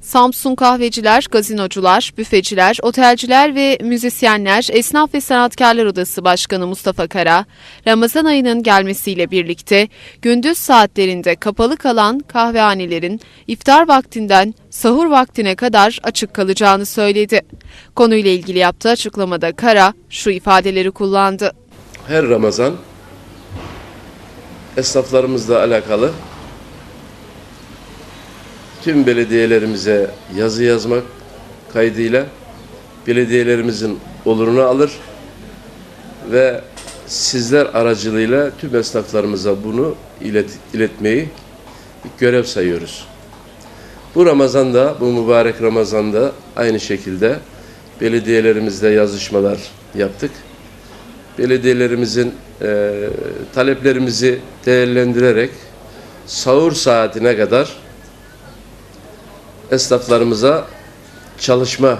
Samsun kahveciler, gazinocular, büfeciler, otelciler ve müzisyenler Esnaf ve Sanatkarlar Odası Başkanı Mustafa Kara, Ramazan ayının gelmesiyle birlikte gündüz saatlerinde kapalı kalan kahvehanelerin iftar vaktinden sahur vaktine kadar açık kalacağını söyledi. Konuyla ilgili yaptığı açıklamada Kara şu ifadeleri kullandı. her Ramazan esnaflarımızla alakalı tüm belediyelerimize yazı yazmak kaydıyla belediyelerimizin olurunu alır ve sizler aracılığıyla tüm esnaflarımıza bunu ilet, iletmeyi görev sayıyoruz. Bu Ramazan'da, bu mübarek Ramazan'da aynı şekilde belediyelerimizle yazışmalar yaptık belediyelerimizin e, taleplerimizi değerlendirerek sahur saatine kadar esnaflarımıza çalışma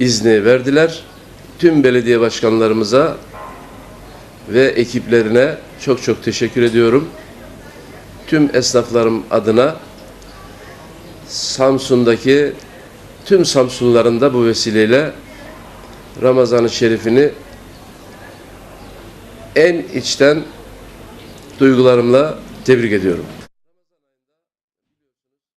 izni verdiler. Tüm belediye başkanlarımıza ve ekiplerine çok çok teşekkür ediyorum. Tüm esnaflarım adına Samsun'daki tüm Samsunluların da bu vesileyle Ramazan-ı Şerif'ini en içten duygularımla tebrik ediyorum.